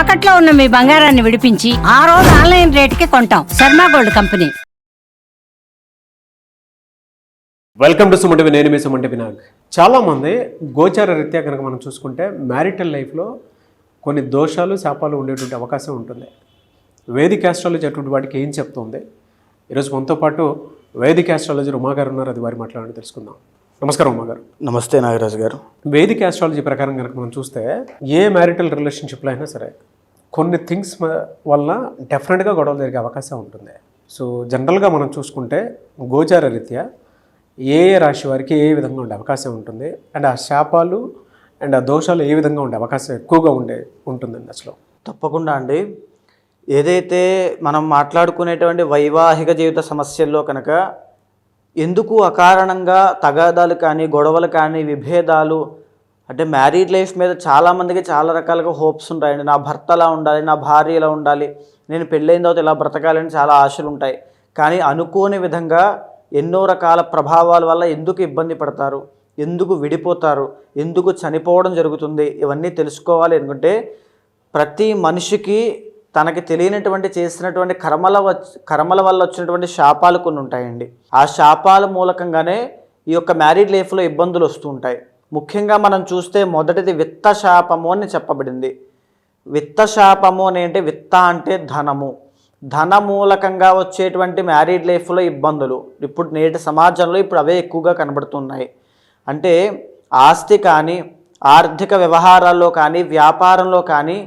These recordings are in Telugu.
తాకట్లో ఉన్న మీ బంగారాన్ని విడిపించి ఆ రోజు ఆన్లైన్ రేటుకి కొంటాం. Sharma gold company. Welcome to Sumanti నేను మీ సుమంటి వినాగ్ చాలామంది గోచార రీత్యా కనుక మనం చూసుకుంటే మ్యారిటల్ లైఫ్లో కొన్ని దోషాలు శాపాలు ఉండేటువంటి అవకాశం ఉంటుంది. వేదిక ఆస్ట్రాలజీ అటువంటి వాటికి ఏం చెప్తుంది? ఈరోజు మనతో పాటు వేదిక ఆస్ట్రాలజీ ఉమా గారు ఉన్నారు. అది వారి మాట్లాడి తెలుసుకుందాం. నమస్కారం ఉమా గారు. నమస్తే నాగరాజు గారు. వేదిక ఆస్ట్రాలజీ ప్రకారం కనుక మనం చూస్తే ఏ మ్యారిటల్ రిలేషన్షిప్లో అయినా సరే కొన్ని థింగ్స్ వల్ల డెఫినెట్గా గొడవలు జరిగే అవకాశం ఉంటుంది. సో జనరల్గా మనం చూసుకుంటే గోచార రీత్యా ఏ ఏ రాశి వారికి ఏ విధంగా ఉండే అవకాశం ఉంటుంది. అండ్ ఆ శాపాలు అండ్ ఆ దోషాలు ఏ విధంగా ఉండే అవకాశం ఎక్కువగా ఉండే ఉంటుందండి అసలు. తప్పకుండా అండి. ఏదైతే మనం మాట్లాడుకునేటువంటి వైవాహిక జీవిత సమస్యల్లో కనుక ఎందుకు అకారణంగా తగాదాలు కానీ గొడవలు కానీ విభేదాలు అంటే మ్యారీడ్ లైఫ్ మీద చాలామందికి చాలా రకాలుగా హోప్స్ ఉంటాయండి. నా భర్త అలా ఉండాలి నా భార్య ఇలా ఉండాలి నేను పెళ్ళైన తర్వాత ఇలా బ్రతకాలని చాలా ఆశలు ఉంటాయి. కానీ అనుకోని విధంగా ఎన్నో రకాల ప్రభావాల వల్ల ఎందుకు ఇబ్బంది పడతారు ఎందుకు విడిపోతారు ఎందుకు చనిపోవడం జరుగుతుంది ఇవన్నీ తెలుసుకోవాలి. అనుకుంటే ప్రతి మనిషికి తనకి తెలియనటువంటి చేసినటువంటి కర్మల కర్మల వల్ల వచ్చినటువంటి శాపాలు కొన్ని ఉంటాయండి. ఆ శాపాల మూలకంగానే ఈ యొక్క మ్యారీడ్ లైఫ్లో ఇబ్బందులు వస్తూ ఉంటాయి. ముఖ్యంగా మనం చూస్తే మొదటిది విత్త శాపము అని చెప్పబడింది. విత్త శాపము అని అంటే విత్త అంటే ధనము. ధన మూలకంగా వచ్చేటువంటి మ్యారీడ్ లైఫ్లో ఇబ్బందులు. ఇప్పుడు నేటి సమాజంలో ఇప్పుడు అవే ఎక్కువగా కనబడుతున్నాయి. అంటే ఆస్తి కానీ ఆర్థిక వ్యవహారాల్లో కానీ వ్యాపారంలో కానీ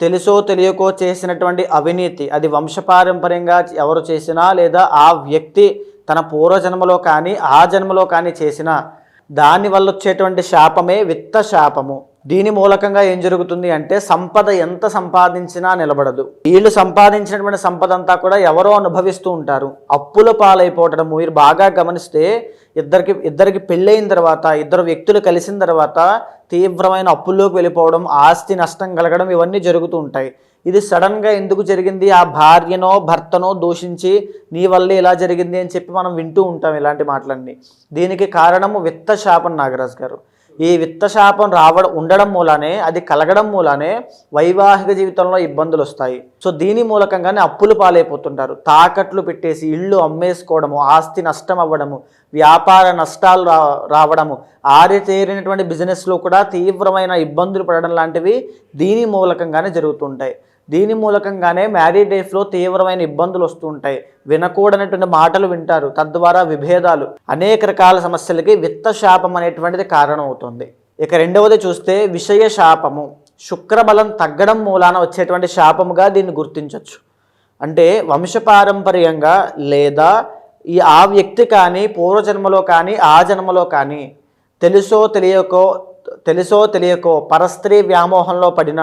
తెలుసో తెలియకో చేసినటువంటి అవినీతి అది వంశపారంపర్యంగా ఎవరు చేసినా లేదా ఆ వ్యక్తి తన పూర్వజన్మలో కానీ ఆ జన్మలో కానీ చేసినా దాని వల్ల వచ్చేటువంటి శాపమే విత్త శాపము దీని మూలకంగా ఏం జరుగుతుంది అంటే సంపద ఎంత సంపాదించినా నిలబడదు. వీళ్ళు సంపాదించినటువంటి సంపద అంతా కూడా ఎవరో అనుభవిస్తూ ఉంటారు. అప్పుల పాలైపోవటం మీరు బాగా గమనిస్తే ఇద్దరికి ఇద్దరికి పెళ్ళైన తర్వాత ఇద్దరు వ్యక్తులు కలిసిన తర్వాత తీవ్రమైన అప్పుల్లోకి వెళ్ళిపోవడం ఆస్తి నష్టం కలగడం ఇవన్నీ జరుగుతూ ఉంటాయి. ఇది సడన్గా ఎందుకు జరిగింది? ఆ భార్యనో భర్తనో దూషించి నీ వల్లే ఇలా జరిగింది అని చెప్పి మనం వింటూ ఉంటాం ఇలాంటి మాటలన్నీ. దీనికి కారణము విత్త శాపన్ నాగరాజు గారు. ఈ విత్తశాపం రావడం ఉండడం మూలానే అది కలగడం మూలానే వైవాహిక జీవితంలో ఇబ్బందులు వస్తాయి. సో దీని మూలకంగానే అప్పులు పాలైపోతుంటారు. తాకట్లు పెట్టేసి ఇళ్ళు అమ్మేసుకోవడము ఆస్తి నష్టం అవ్వడము వ్యాపార నష్టాలు రా రావడము ఆరితేరినటువంటి బిజినెస్లో కూడా తీవ్రమైన ఇబ్బందులు పడడం లాంటివి దీని మూలకంగానే జరుగుతుంటాయి. దీని మూలకంగానే మ్యారీడ్ లైఫ్లో తీవ్రమైన ఇబ్బందులు వస్తుంటాయి. వినకూడనటువంటి మాటలు వింటారు. తద్వారా విభేదాలు అనేక రకాల సమస్యలకి విత్త శాపం అనేటువంటిది కారణం అవుతుంది ఇక రెండవది చూస్తే విషయ శాపము శుక్రబలం తగ్గడం మూలాన వచ్చేటువంటి శాపముగా దీన్ని గుర్తించవచ్చు అంటే వంశపారంపర్యంగా లేదా ఈ ఆ వ్యక్తి కానీ పూర్వజన్మలో కానీ ఆ జన్మలో కానీ తెలుసో తెలియకో తెలుసో తెలియకో పరస్త్రీ వ్యామోహంలో పడిన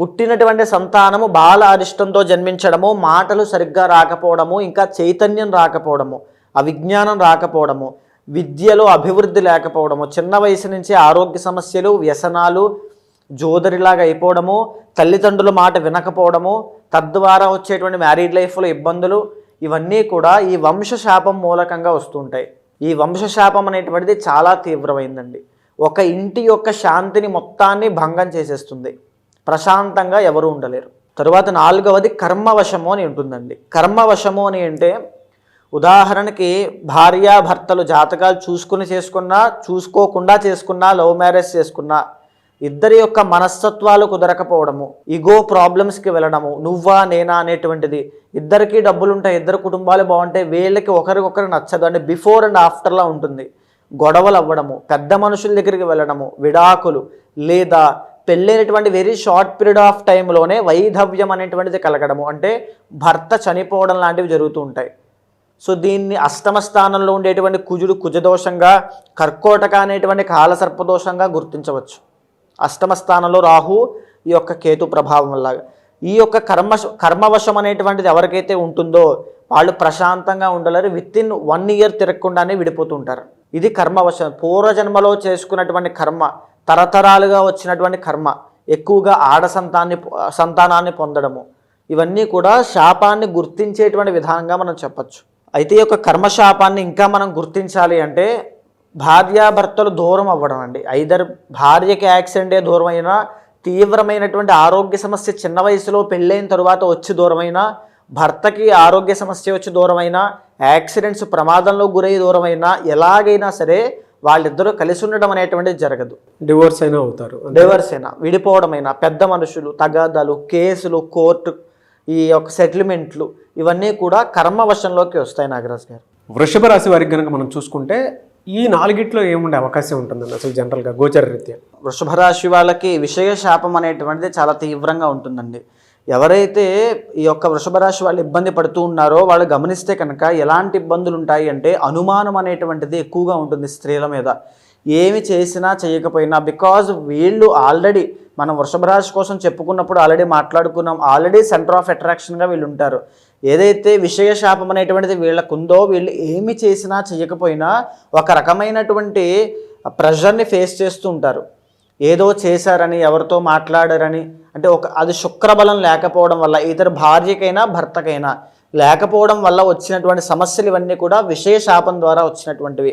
పుట్టినటువంటి సంతానము బాల అరిష్టంతో జన్మించడము మాటలు సరిగ్గా రాకపోవడము ఇంకా చైతన్యం రాకపోవడము అవిజ్ఞానం రాకపోవడము విద్యలో అభివృద్ధి లేకపోవడము చిన్న వయసు నుంచి ఆరోగ్య సమస్యలు వ్యసనాలు జోదరిలాగా అయిపోవడము తల్లిదండ్రుల మాట వినకపోవడము తద్వారా వచ్చేటువంటి మ్యారీడ్ లైఫ్లో ఇబ్బందులు ఇవన్నీ కూడా ఈ వంశశాపం మూలకంగా వస్తుంటాయి. ఈ వంశశాపం అనేటువంటిది చాలా తీవ్రమైందండి. ఒక ఇంటి యొక్క శాంతిని మొత్తాన్ని భంగం చేసేస్తుంది. ప్రశాంతంగా ఎవరు ఉండలేరు. తరువాత నాలుగవది కర్మవశము అని ఉంటుందండి. కర్మవశము అని అంటే ఉదాహరణకి భార్యాభర్తలు జాతకాలు చూసుకుని చేసుకున్నా చూసుకోకుండా చేసుకున్నా లవ్ మ్యారేజ్ చేసుకున్నా ఇద్దరి యొక్క మనస్తత్వాలు కుదరకపోవడము ఇగో ప్రాబ్లమ్స్కి వెళ్ళడము నువ్వా నేనా అనేటువంటిది. ఇద్దరికి డబ్బులు ఉంటాయి ఇద్దరు కుటుంబాలు బాగుంటాయి వీళ్ళకి ఒకరికొకరు నచ్చదు. అంటే బిఫోర్ అండ్ ఆఫ్టర్లా ఉంటుంది. గొడవలు అవ్వడము పెద్ద మనుషుల దగ్గరికి వెళ్ళడము విడాకులు లేదా పెళ్ళైనటువంటి వెరీ షార్ట్ పీరియడ్ ఆఫ్ టైంలోనే వైధవ్యం అనేటువంటిది కలగడము. అంటే భర్త చనిపోవడం లాంటివి జరుగుతూ ఉంటాయి. సో దీన్ని అష్టమ స్థానంలో ఉండేటువంటి కుజుడు కుజదోషంగా కర్కోటక అనేటువంటి కాలసర్పదోషంగా గుర్తించవచ్చు. అష్టమ స్థానంలో రాహు ఈ యొక్క కేతు ప్రభావం వల్ల. ఈ యొక్క కర్మ కర్మవశం అనేటువంటిది ఎవరికైతే ఉంటుందో వాళ్ళు ప్రశాంతంగా ఉండలేరు. విత్ ఇన్ వన్ ఇయర్ తిరగకుండానే విడిపోతుంటారు ఇది కర్మవశం. పూర్వజన్మలో చేసుకున్నటువంటి కర్మ. తరతరాలుగా వచ్చినటువంటి కర్మ ఎక్కువగా ఆడ సంతాన్ని సంతానాన్ని పొందడము ఇవన్నీ కూడా శాపాన్ని గుర్తించేటువంటి విధానంగా మనం చెప్పచ్చు. అయితే ఈ యొక్క కర్మశాపాన్ని ఇంకా మనం గుర్తించాలి అంటే భార్యాభర్తలు దూరం అవ్వడం అండి. ఐదర్ భార్యకి యాక్సిడెంటే దూరం అయినా తీవ్రమైనటువంటి ఆరోగ్య సమస్య చిన్న వయసులో పెళ్ళైన తరువాత వచ్చి దూరమైనా భర్తకి ఆరోగ్య సమస్య వచ్చి దూరమైనా యాక్సిడెంట్స్ ప్రమాదంలో గురై దూరమైనా ఎలాగైనా సరే వాళ్ళిద్దరూ కలిసి ఉండడం అనేటువంటిది జరగదు. డివోర్స్ అయినా అవుతారు. డైవర్స్ అయినా విడిపోవడమైనా పెద్ద మనుషులు తగాదాలు కేసులు కోర్టు ఈ యొక్క సెటిల్మెంట్లు ఇవన్నీ కూడా కర్మవశంలోకి వస్తాయి నాగరాజ్ గారు. వృషభ రాశి వారికి కనుక మనం చూసుకుంటే ఈ నాలుగిట్లో ఏముండే అవకాశం ఉంటుందండి అసలు జనరల్గా గోచర రీత్యా? వృషభ రాశి వాళ్ళకి విషయ శాపం అనేటువంటిది చాలా తీవ్రంగా ఉంటుందండి. ఎవరైతే ఈ యొక్క వృషభ రాశి వాళ్ళు ఇబ్బంది పడుతూ ఉన్నారో వాళ్ళు గమనిస్తే కనుక ఎలాంటి ఇబ్బందులు ఉంటాయి అంటే అనుమానం అనేటువంటిది ఎక్కువగా ఉంటుంది స్త్రీల మీద. ఏమి చేసినా చేయకపోయినా బికాజ్ వీళ్ళు ఆల్రెడీ మనం వృషభ రాశి కోసం చెప్పుకున్నప్పుడు ఆల్రెడీ మాట్లాడుకున్నాం ఆల్రెడీ సెంటర్ ఆఫ్ అట్రాక్షన్గా వీళ్ళు ఉంటారు. ఏదైతే విషయ శాపం అనేటువంటిది వీళ్ళకు ఉందో వీళ్ళు ఏమి చేసినా చేయకపోయినా ఒక రకమైనటువంటి ప్రెషర్ని ఫేస్ చేస్తూ ఉంటారు. ఏదో చేశారని ఎవరితో మాట్లాడారని అంటే ఒక అది శుక్రబలం లేకపోవడం వల్ల ఇతర భార్యకైనా భర్తకైనా లేకపోవడం వల్ల వచ్చినటువంటి సమస్యలు ఇవన్నీ కూడా విశేషాపం ద్వారా వచ్చినటువంటివి.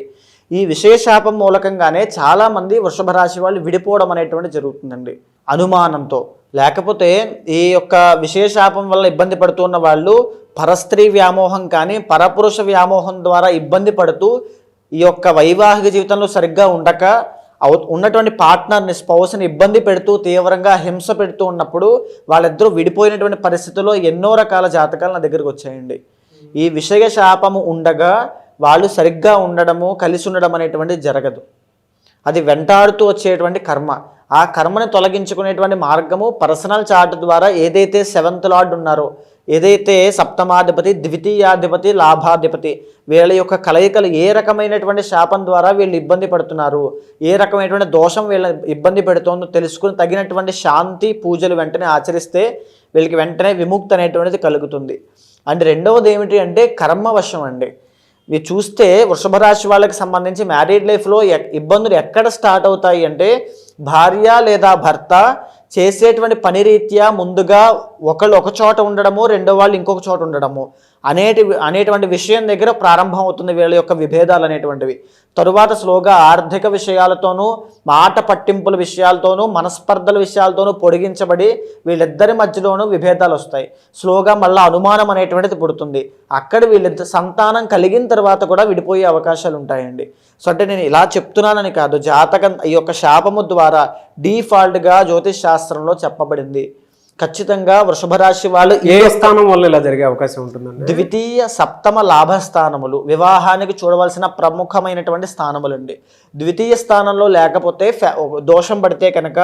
ఈ విశేషాపం మూలకంగానే చాలామంది వృషభ రాశి వాళ్ళు విడిపోవడం అనేటువంటి జరుగుతుందండి. అనుమానంతో. లేకపోతే ఈ యొక్క విశేషాపం వల్ల ఇబ్బంది పడుతున్న వాళ్ళు పరస్త్రీ వ్యామోహం కానీ పరపురుష వ్యామోహం ద్వారా ఇబ్బంది పడుతూ ఈ యొక్క వైవాహిక జీవితంలో సరిగ్గా ఉండక ఉన్నటువంటి పార్ట్నర్ని స్పౌస్ని ఇబ్బంది పెడుతూ తీవ్రంగా హింస పెడుతూ ఉన్నప్పుడు వాళ్ళిద్దరూ విడిపోయినటువంటి పరిస్థితుల్లో ఎన్నో రకాల జాతకాలు నా దగ్గరకు వచ్చాయండి. ఈ విషయ శాపము ఉండగా వాళ్ళు సరిగ్గా ఉండడము కలిసి ఉండడం అనేటువంటిది జరగదు. అది వెంటాడుతూ వచ్చేటువంటి కర్మ. ఆ కర్మని తొలగించుకునేటువంటి మార్గము పర్సనల్ చార్ట్ ద్వారా ఏదైతే సెవెంత్ లార్డ్ ఉన్నారో ఏదైతే సప్తమాధిపతి ద్వితీయాధిపతి లాభాధిపతి వీళ్ళ యొక్క కలయికలు ఏ రకమైనటువంటి శాపం ద్వారా వీళ్ళు ఇబ్బంది పడుతున్నారు ఏ రకమైనటువంటి దోషం వీళ్ళ ఇబ్బంది పెడుతోందో తెలుసుకుని తగినటువంటి శాంతి పూజలు వెంటనే ఆచరిస్తే వీళ్ళకి వెంటనే విముక్తి అనేటువంటిది కలుగుతుంది. అండ్ రెండవది ఏమిటి అంటే కర్మవశం అండి. మీరు చూస్తే వృషభ రాశి వాళ్ళకి సంబంధించి మ్యారీడ్ లైఫ్లో ఇబ్బందులు ఎక్కడ స్టార్ట్ అవుతాయి అంటే భార్య లేదా భర్త చేసేటువంటి పని రీత్యా ముందుగా ఒకళ్ళు ఒక చోట ఉండడము రెండో వాళ్ళు ఇంకొక చోట ఉండడము అనేటి అనేటువంటి విషయం దగ్గర ప్రారంభం అవుతుంది వీళ్ళ యొక్క విభేదాలు అనేటువంటివి. తరువాత స్లోగా ఆర్థిక విషయాలతోనూ మాట పట్టింపుల విషయాలతోనూ మనస్పర్ధల విషయాలతోనూ పొడిగించబడి వీళ్ళిద్దరి మధ్యలోనూ విభేదాలు వస్తాయి. స్లోగా మళ్ళీ అనుమానం అనేటువంటిది పుడుతుంది. అక్కడ వీళ్ళిద్దరు సంతానం కలిగిన తర్వాత కూడా విడిపోయే అవకాశాలు ఉంటాయండి. సో అంటే నేను ఇలా చెప్తున్నానని కాదు జాతకం ఈ యొక్క శాపము ద్వారా డీఫాల్ట్గా జ్యోతిష్ శాస్త్రంలో చెప్పబడింది. ఖచ్చితంగా వృషభ రాశి వాళ్ళు ఏ స్థానం వల్ల ఇలా జరిగే అవకాశం ఉంటుందండి? ద్వితీయ సప్తమ లాభస్థానములు వివాహానికి చూడవలసిన ప్రముఖమైనటువంటి స్థానములండి. ద్వితీయ స్థానంలో లేకపోతే దోషం పడితే కనుక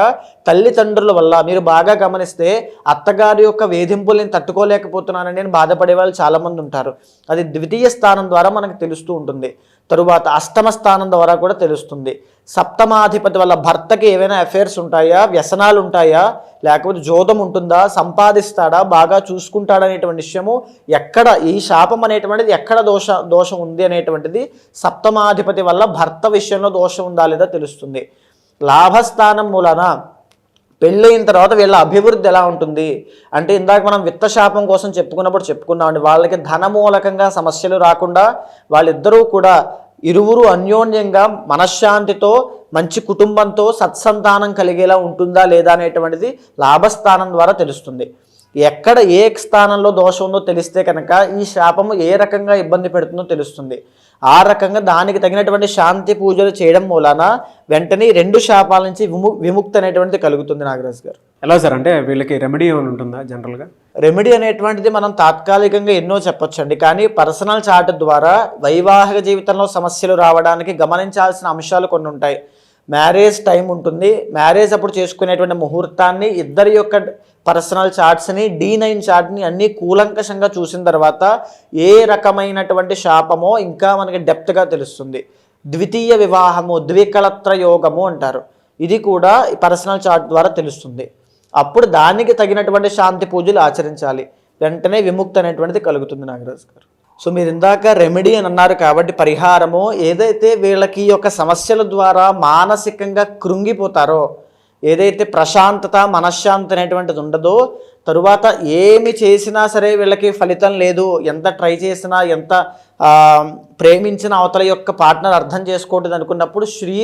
తల్లిదండ్రుల వల్ల మీరు బాగా గమనిస్తే అత్తగారి యొక్క వేధింపుల్ని తట్టుకోలేకపోతున్నానని నేను బాధపడే వాళ్ళు చాలామంది ఉంటారు. అది ద్వితీయ స్థానం ద్వారా మనకు తెలుస్తూ ఉంటుంది. తరువాత అష్టమ స్థానం ద్వారా కూడా తెలుస్తుంది. సప్తమాధిపతి వల్ల భర్తకి ఏవైనా అఫైర్స్ ఉంటాయా? వ్యసనాలు ఉంటాయా? లేకపోతే జోదం ఉంటుందా? సంపాదిస్తాడా? బాగా చూసుకుంటాడా అనేటువంటి విషయము ఎక్కడ? ఈ శాపం అనేటువంటిది ఎక్కడ దోష దోషం ఉంది అనేటువంటిది సప్తమాధిపతి వల్ల భర్త విషయంలో దోషం ఉందా లేదా తెలుస్తుంది. లాభస్థానం మూలన పెళ్ళయిన తర్వాత వీళ్ళ అభివృద్ధి ఎలా ఉంటుంది? అంటే ఇందాక మనం విత్త శాపం కోసం చెప్పుకున్నప్పుడు చెప్పుకున్నామండి వాళ్ళకి ధనమూలకంగా సమస్యలు రాకుండా వాళ్ళిద్దరూ కూడా ఇరువురు అన్యోన్యంగా మనశ్శాంతితో మంచి కుటుంబంతో సత్సంతానం కలిగేలా ఉంటుందా లేదా అనేటువంటిది లాభస్థానం ద్వారా తెలుస్తుంది. ఎక్కడ ఏ స్థానంలో దోషం ఉందో తెలిస్తే కనుక ఈ శాపము ఏ రకంగా ఇబ్బంది పెడుతుందో తెలుస్తుంది. ఆ రకంగా దానికి తగినటువంటి శాంతి పూజలు చేయడం మూలాన వెంటనే రెండు శాపాల నుంచి విము విముక్తి అనేటువంటిది కలుగుతుంది నాగరాజు గారు. ఎలా సార్? అంటే వీళ్ళకి రెమెడీ ఏమైనా ఉంటుందా జనరల్గా రెమెడీ అనేటువంటిది మనం తాత్కాలికంగా ఎన్నో చెప్పొచ్చండి. కానీ పర్సనల్ చార్ట్ ద్వారా వైవాహిక జీవితంలో సమస్యలు రావడానికి గమనించాల్సిన అంశాలు కొన్ని ఉంటాయి. మ్యారేజ్ టైం ఉంటుంది. మ్యారేజ్ అప్పుడు చేసుకునేటువంటి ముహూర్తాన్ని ఇద్దరి యొక్క పర్సనల్ చార్ట్స్ని డీ నైన్ చార్ట్ని అన్నీ కూలంకషంగా చూసిన తర్వాత ఏ రకమైనటువంటి శాపమో ఇంకా మనకి డెప్త్గా తెలుస్తుంది. ద్వితీయ వివాహము ద్వికలత్ర యోగము అంటారు. ఇది కూడా ఈ పర్సనల్ చార్ట్ ద్వారా తెలుస్తుంది. అప్పుడు దానికి తగినటువంటి శాంతి పూజలు ఆచరించాలి. వెంటనే విముక్తి అనేటువంటిది కలుగుతుంది నాగరాజు గారు. సో మీరు ఇందాక రెమెడీ అని అన్నారు కాబట్టి పరిహారము ఏదైతే వీళ్ళకి యొక్క సమస్యల ద్వారా మానసికంగా కృంగిపోతారో ఏదైతే ప్రశాంతత మనశ్శాంతి అనేటువంటిది ఉండదో తరువాత ఏమి చేసినా సరే వీళ్ళకి ఫలితం లేదు. ఎంత ట్రై చేసినా ఎంత ప్రేమించిన అవతల యొక్క పార్ట్నర్ అర్థం చేసుకోవట్లేదు అనుకున్నప్పుడు శ్రీ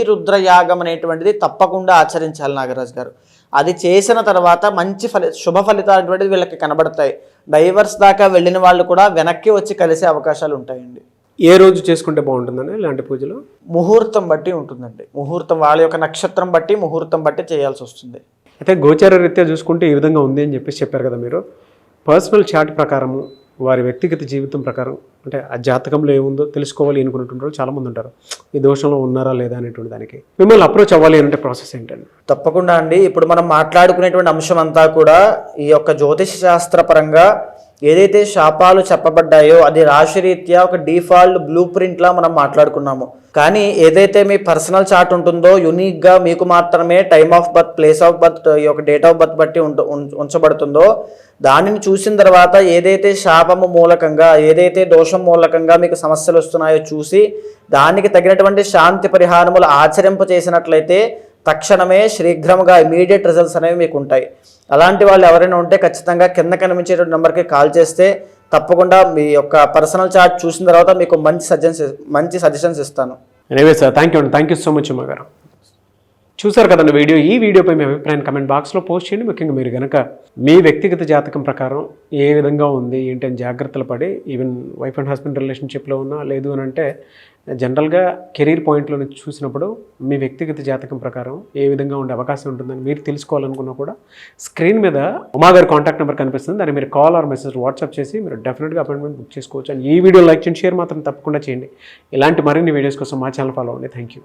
యాగం అనేటువంటిది తప్పకుండా ఆచరించాలి నాగరాజు గారు. అది చేసిన తర్వాత మంచి ఫలి శుభ ఫలితాలు అనేటువంటిది వీళ్ళకి కనబడతాయి. డైవర్స్ దాకా వెళ్ళిన వాళ్ళు కూడా వెనక్కి వచ్చి కలిసే అవకాశాలు ఉంటాయండి. ఏ రోజు చేసుకుంటే బాగుంటుందని ఇలాంటి పూజలు? ముహూర్తం బట్టి ఉంటుందండి. ముహూర్తం వాళ్ళ యొక్క నక్షత్రం బట్టి ముహూర్తం బట్టి చేయాల్సి వస్తుంది. అయితే గోచార రీత్యా చూసుకుంటే ఈ విధంగా ఉంది అని చెప్పేసి చెప్పారు కదా మీరు. పర్సనల్ చార్ట్ ప్రకారము వారి వ్యక్తిగత జీవితం ప్రకారం అంటే ఆ జాతకంలో ఏముందో తెలుసుకోవాలి అనుకున్నటువంటి వాళ్ళు చాలామంది ఉంటారు. ఈ దోషంలో ఉన్నారా లేదా అనేటువంటి దానికి మిమ్మల్ని అప్రోచ్ అవ్వాలి అంటే ప్రాసెస్ ఏంటండి? తప్పకుండా అండి. ఇప్పుడు మనం మాట్లాడుకునేటువంటి అంశం అంతా కూడా ఈ యొక్క జ్యోతిష శాస్త్ర పరంగా ఏదైతే శాపాలు చెప్పబడ్డాయో అది రాశిరీత్యా ఒక డిఫాల్ట్ బ్లూ ప్రింట్లా మనం మాట్లాడుకున్నాము. కానీ ఏదైతే మీ పర్సనల్ చార్ట్ ఉంటుందో యునిక్గా మీకు మాత్రమే time of birth place of birth ఈ యొక్క డేట్ ఆఫ్ బర్త్ బట్టి ఉంచబడుతుందో దానిని చూసిన తర్వాత ఏదైతే శాపము మూలకంగా ఏదైతే దోషం మూలకంగా మీకు సమస్యలు వస్తున్నాయో చూసి దానికి తగినటువంటి శాంతి పరిహారములు ఆచరింప చేసినట్లయితే తక్షణమే శీఘ్రముగా ఇమీడియట్ రిజల్ట్స్ అనేవి మీకు ఉంటాయి. అలాంటి వాళ్ళు ఎవరైనా ఉంటే ఖచ్చితంగా కింద కనిపించేటువంటి నెంబర్కి కాల్ చేస్తే తప్పకుండా మీ యొక్క పర్సనల్ చార్ట్ చూసిన తర్వాత మీకు మంచి సజెషన్స్ మంచి సజెషన్స్ ఇస్తాను. ఎనీవే సార్ థ్యాంక్ యూ అండి థ్యాంక్ యూ సో మచ్ అమ్మగారు చూసారు కదండి వీడియో? ఈ వీడియోపై మీ అభిప్రాయం కమెంట్ బాక్స్లో పోస్ట్ చేయండి. ముఖ్యంగా మీరు కనుక మీ వ్యక్తిగత జాతకం ప్రకారం ఏ విధంగా ఉంది ఏంటి అని జాగ్రత్తలు పడి ఈవెన్ వైఫ్ అండ్ హస్బెండ్ రిలేషన్షిప్లో ఉన్నా లేదు అని అంటే జనరల్గా కెరీర్ పాయింట్లో నుంచి చూసినప్పుడు మీ వ్యక్తిగత జాతకం ప్రకారం ఏ విధంగా ఉండే అవకాశం ఉంటుందని మీరు తెలుసుకోవాలనుకున్నా కూడా స్క్రీన్ మీద ఉమా గారి కాంటాక్ట్ నెంబర్ కనిపిస్తుంది. దాన్ని మీరు కాల్ ఆర్ మెసేజ్ వాట్సాప్ చేసి మీరు డెఫినెట్గా అపాయింట్మెంట్ బుక్ చేసుకోవచ్చు. అండ్ ఈ వీడియో లైక్ చేయండి షేర్ మాత్రం తప్పకుండా చేయండి. ఇలాంటి మరిన్ని వీడియోస్ కోసం మా ఛానల్ ఫాలో అవ్వండి. Thank you